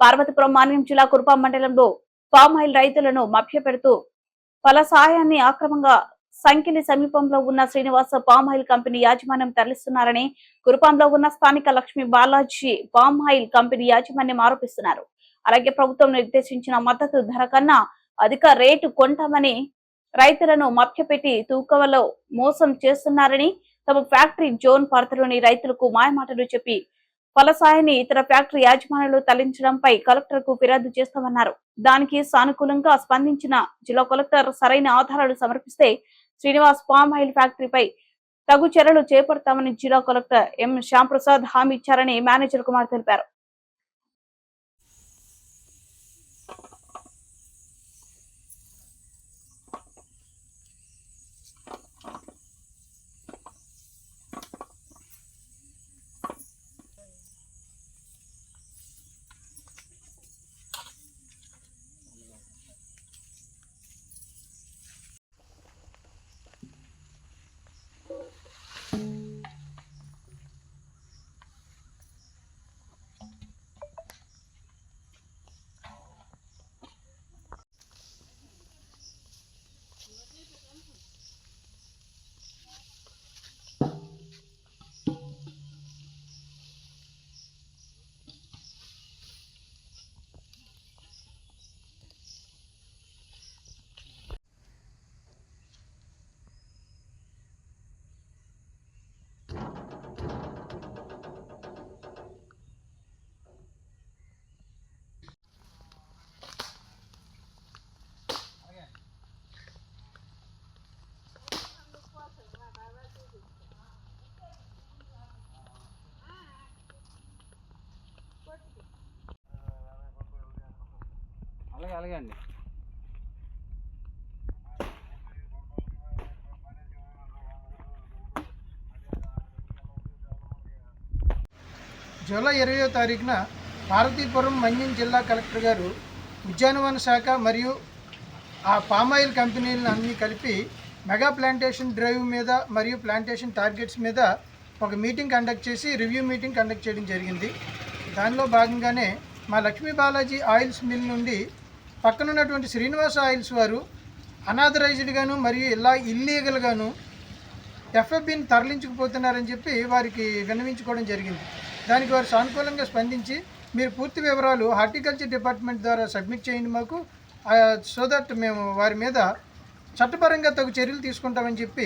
పార్వతీపురం మాన్యం జిల్లా కురుపాం మండలంలో palm oil రైతులను మభ్యపెడుతూ ఫలసాయాన్ని ఆక్రమంగా సంకిలి సమీపంలో ఉన్న శ్రీనివాస పామ్ ఆయిల్ కంపెనీ యాజమాన్యం తరలిస్తున్నారని కురుపాంలో ఉన్న స్థానిక Lakshmi Balaji palm oil company యాజమాన్యం ఆరోపిస్తున్నారు. అలాగే ప్రభుత్వం నిర్దేశించిన మద్దతు ధర కన్నా అధిక రేటు కొంటామని రైతులను మభ్యపెట్టి తూకవలో మోసం చేస్తున్నారని తమ ఫ్యాక్టరీ జోన్ పరిధిలోని రైతులకు మాయమాటలు చెప్పి ఫలసాయాన్ని ఇతర ఫ్యాక్టరీ యాజమానులు తరలించడంపై కలెక్టర్కు ఫిర్యాదు చేస్తామన్నారు. దానికి సానుకూలంగా స్పందించిన జిల్లా కలెక్టర్ సరైన ఆధారాలు సమర్పిస్తే శ్రీనివాస్ పామ్ ఆయిల్ ఫ్యాక్టరీపై తగు చర్యలు చేపడతామని జిల్లా కలెక్టర్ ఎం. శ్యాంప్రసాద్ హామీ ఇచ్చారని మేనేజర్ కుమార్ తెలిపారు. అలాగే జూలై ఇరవయో తారీఖున పార్వతీపురం మన్యం జిల్లా కలెక్టర్ గారు ఉద్యానవన శాఖ మరియు ఆ పామాయిల్ కంపెనీలను అన్నీ కలిపి మెగా ప్లాంటేషన్ డ్రైవ్ మీద మరియు ప్లాంటేషన్ టార్గెట్స్ మీద ఒక మీటింగ్ కండక్ట్ చేసి రివ్యూ మీటింగ్ కండక్ట్ చేయడం జరిగింది. దానిలో భాగంగానే మా లక్ష్మీ బాలాజీ ఆయిల్స్ మిల్ నుండి పక్కనున్నటువంటి శ్రీనివాస ఆయిల్స్ వారు అనాథరైజ్డ్గాను మరియు ఇలా ఇల్లీగల్గాను ఎఫ్ఎఫ్బిని తరలించుకుపోతున్నారని చెప్పి వారికి విన్నవించుకోవడం జరిగింది. దానికి వారు సానుకూలంగా స్పందించి మీరు పూర్తి వివరాలు హార్టికల్చర్ డిపార్ట్మెంట్ ద్వారా సబ్మిట్ చేయండి మాకు. సో దట్ మేము వారి మీద చట్టపరంగా తగు చర్యలు తీసుకుంటామని చెప్పి